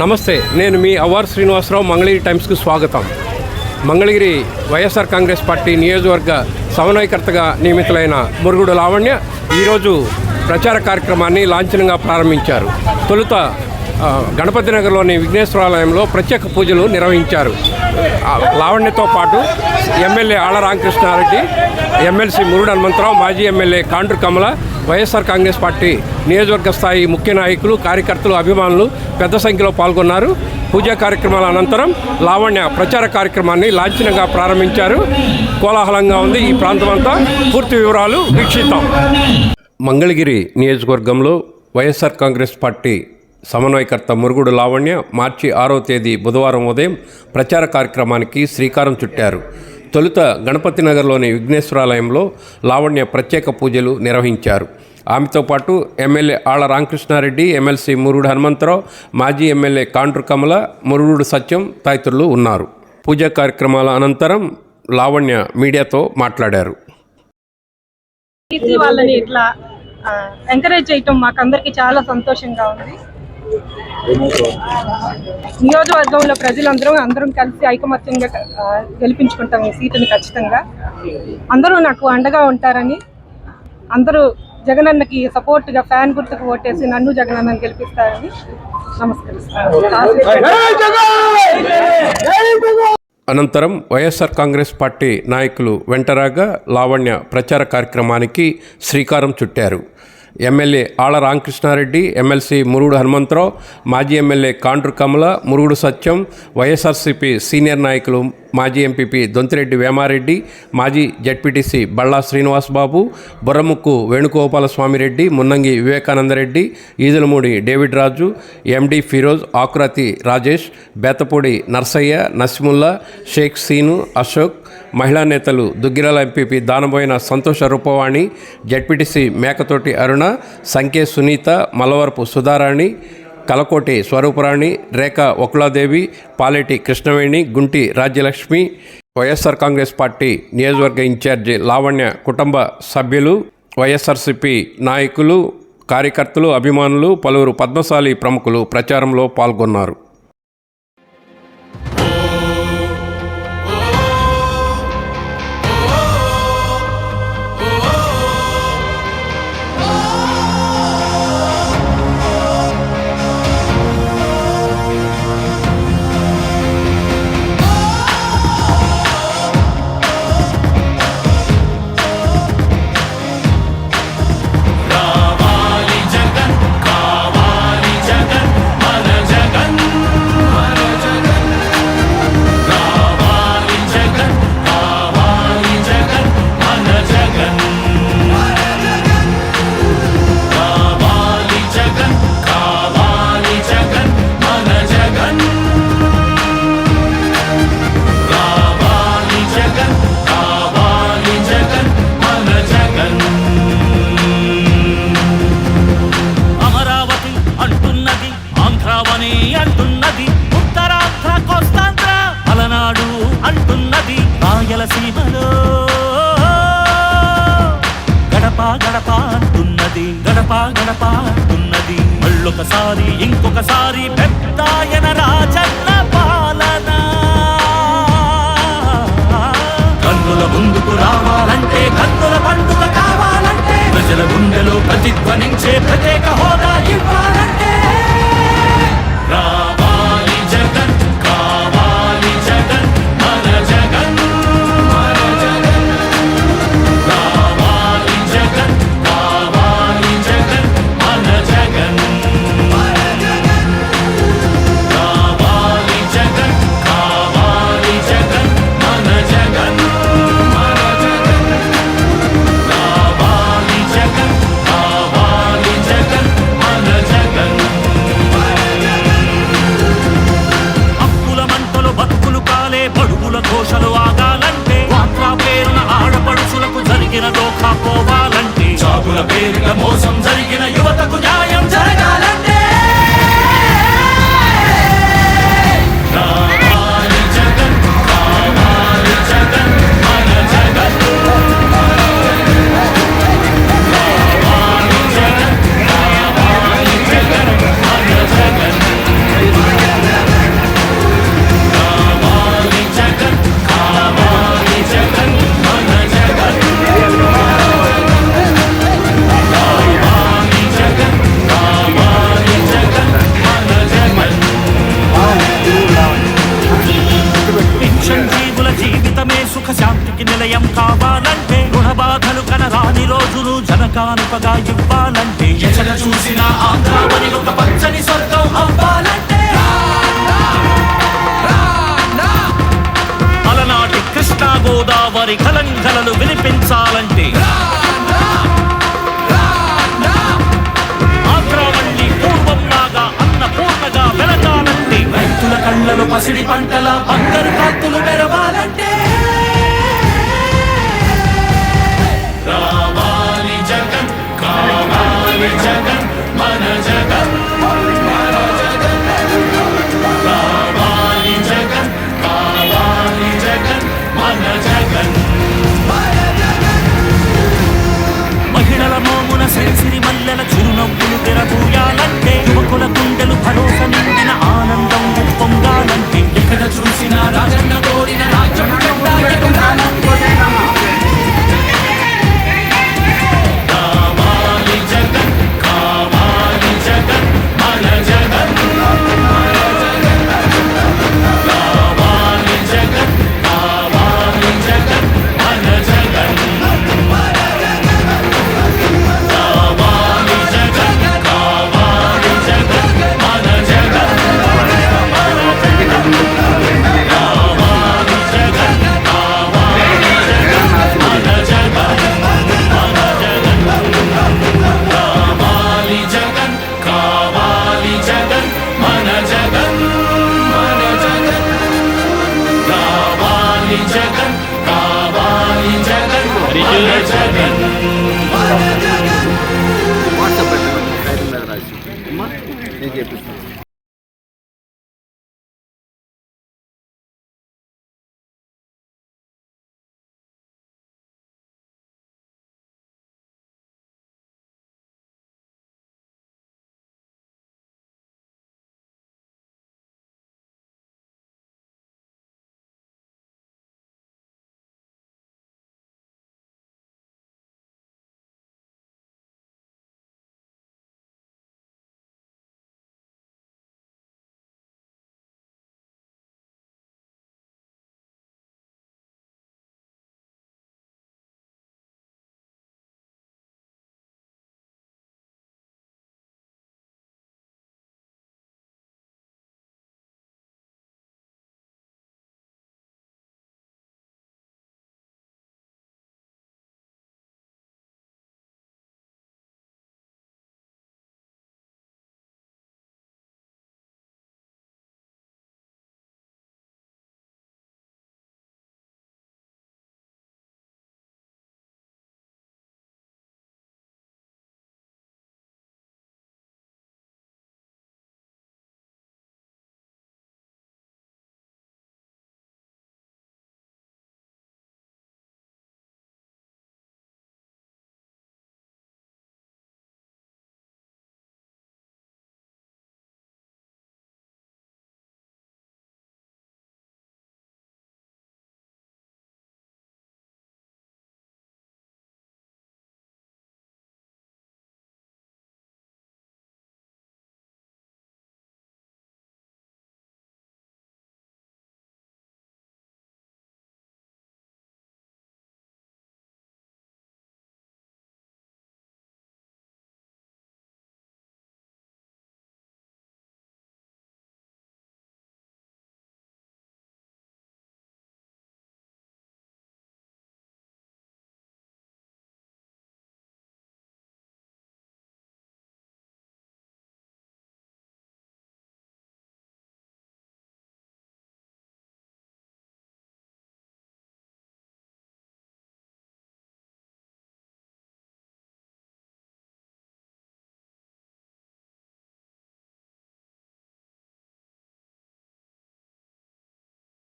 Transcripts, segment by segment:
నమస్తే నేను మీ అవార్ శ్రీనివాసరావు మంగళగిరి టైమ్స్కు స్వాగతం. మంగళగిరి వైఎస్ఆర్ కాంగ్రెస్ పార్టీ నియోజకవర్గ సమన్వయకర్తగా నియమితులైన మురుగుడు లావణ్య ఈరోజు ప్రచార కార్యక్రమాన్ని లాంఛనంగా ప్రారంభించారు. తొలుత గణపతి నగర్లోని విఘ్నేశ్వరాలయంలో ప్రత్యేక పూజలు నిర్వహించారు. లావణ్యతో పాటు ఎమ్మెల్యే ఆళ్ళ రామకృష్ణారెడ్డి ఎమ్మెల్సీ మురుడు హనుమంతరావు మాజీ MLA Kandru Kamala YSR Congress party నియోజకవర్గ స్థాయి ముఖ్య నాయకులు కార్యకర్తలు అభిమానులు పెద్ద సంఖ్యలో పాల్గొన్నారు. పూజా కార్యక్రమాల అనంతరం లావణ్య ప్రచార కార్యక్రమాన్ని లాంఛనంగా ప్రారంభించారు. కోలాహలంగా ఉంది ఈ ప్రాంతం అంతా పూర్తి వివరాలు వీక్షిద్దాం. మంగళగిరి నియోజకవర్గంలో వైఎస్ఆర్ కాంగ్రెస్ పార్టీ సమన్వయకర్త మురుగుడు లావణ్య మార్చి ఆరో తేదీ బుధవారం ఉదయం ప్రచార కార్యక్రమానికి శ్రీకారం చుట్టారు. తొలుత గణపతి నగర్లోని విఘ్నేశ్వరాలయంలో లావణ్య ప్రత్యేక పూజలు నిర్వహించారు. ఆమెతో పాటు ఎమ్మెల్యే ఆళ్ళ రామకృష్ణారెడ్డి ఎమ్మెల్సీ మురుడు హనుమంతరావు మాజీ ఎమ్మెల్యే కాండ్రు కమల మురుడు సత్యం తదితరులు ఉన్నారు. పూజా కార్యక్రమాల అనంతరం లావణ్య మీడియాతో మాట్లాడారు. వాళ్ళని ఇట్లా ఎంకరేజ్ చేయటం మాకందరికీ చాలా సంతోషంగా ఉంది. నియోజకవర్గంలో ప్రజలందరూ అందరం కలిసి ఐకమత్యంగా గెలిపించుకుంటాం ఈ సీటుని ఖచ్చితంగా. అందరూ నాకు అండగా ఉంటారని అందరూ జగనన్నకి సపోర్ట్గా ఫ్యాన్ గుర్తుకు ఓటేసి నన్ను జగనన్నని గెలిపిస్తారని నమస్కరిస్తాను. అనంతరం వైఎస్ఆర్ కాంగ్రెస్ పార్టీ నాయకులు వెంటరాగా లావణ్య ప్రచార కార్యక్రమానికి శ్రీకారం చుట్టారు. ఎమ్మెల్యే ఆళ్ళ రామకృష్ణారెడ్డి ఎమ్మెల్సీ మురుగుడు హనుమంతరావు మాజీ MLA Kandru Kamala Murugudu Satyam YSRCP senior నాయకులు మాజీ ఎంపీపీ దొంతిరెడ్డి వేమారెడ్డి మాజీ ZPTC Balla Srinivas Babu Burramukku Venugopala Swamireddy Munnangi Vivekanandareddy Eedulamudi David Raju MD Firoz Akurati Rajesh Betapudi Narsaiah Nasimulla Sheikh Seenu Ashok మహిళా నేతలు Duggirala MPP Danaboyina Santosha Rupavani ZPTC Mekatoti Aruna Sanke Sunitha Malavarapu Sudharani Kalakoti Swarooparani Rekha Vakuladevi Paleti Krishnaveni Gunti Rajyalakshmi YSR Congress party నియోజకవర్గ in charge Lavanya కుటుంబ సభ్యులు వైఎస్ఆర్సిపి నాయకులు కార్యకర్తలు అభిమానులు పలువురు పద్మశాలి ప్రముఖులు ప్రచారంలో పాల్గొన్నారు. గడప అంటున్నది గడప గడప అంటున్నది మళ్ళొకసారి ఇంకొకసారి పెద్దాయన రాజన్న పాలన. కన్నుల ముందుకు రావాలంటే కన్నుల పండుగ కావాలంటే ప్రజల గుండెలో ప్రతిధ్వనించే ప్రత్యేక హోదా ఇవ్వాలంటే. కాలే బడుగుల ఘోషలు ఆగాలంటే వాట్లా పేరున ఆడపడుచులకు జరిగిన దోఖా పోవాలంటే జాబుల పేరిట మోసం జరిగిన యువతకు చూసిన ఆంధ్రావని ఒక పచ్చని స్వర్గం అవ్వాలంటే. అలనాటి కృష్ణా గోదావరి కలంకలను వినిపించాలంటే. పూర్వం లాగా పసిడి పంటల బంగారు కాత్తులు పెరవాలంటే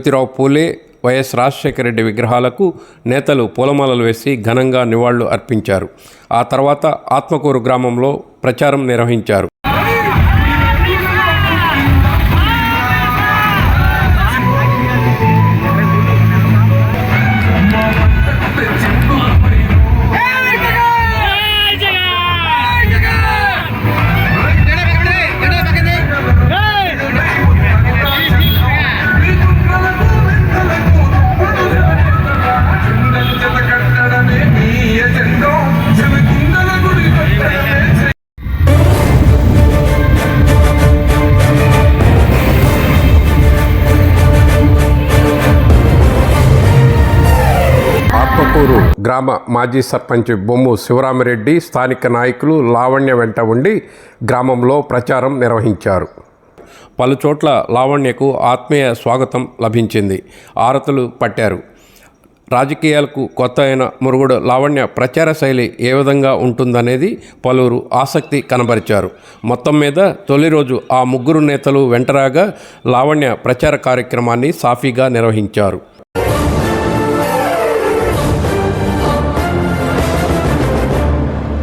జ్యోతిరావు పూలే వైఎస్ రాజశేఖర రెడ్డి విగ్రహాలకు నేతలు పూలమాలలు వేసి ఘనంగా నివాళులు అర్పించారు. ఆ తర్వాత ఆత్మకూరు గ్రామంలో ప్రచారం నిర్వహించారు. గ్రామ మాజీ సర్పంచ్ బొమ్ము శివరామిరెడ్డి స్థానిక నాయకులు లావణ్య వెంట ఉండి గ్రామంలో ప్రచారం నిర్వహించారు. పలు చోట్ల లావణ్యకు ఆత్మీయ స్వాగతం లభించింది. ఆరతులు పట్టారు. రాజకీయాలకు కొత్త అయిన మురుగుడు లావణ్య ప్రచార శైలి ఏ విధంగా ఉంటుందనేది పలువురు ఆసక్తి కనబరిచారు. మొత్తం మీద తొలి రోజు ఆ ముగ్గురు నేతలు వెంటరాగా లావణ్య ప్రచార కార్యక్రమాన్ని సాఫీగా నిర్వహించారు.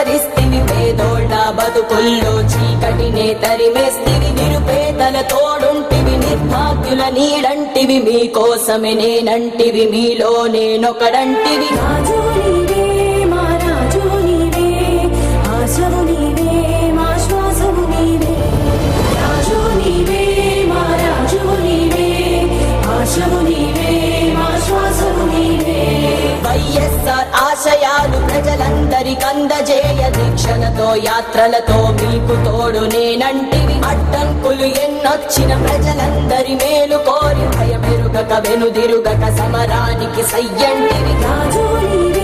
ప్రసరిస్తివి పేదోళ్ళ బతుకుల్లో చీకటినే తరిమేస్తివి. నిరుపేదల తోడుంటివి నిర్భాగ్యుల నీడంటివి. మీకోసమే నేనంటివి మీలో నేనొకడంటివి. రాజు యాత్రలతో మీకు తోడు నేనంటివి. అడ్డంకులు ఎన్నొచ్చిన ప్రజలందరి మేలు కోరి భయమెరుగక వెనుదిరుగక సమరానికి సయ్యంటివి. రాజు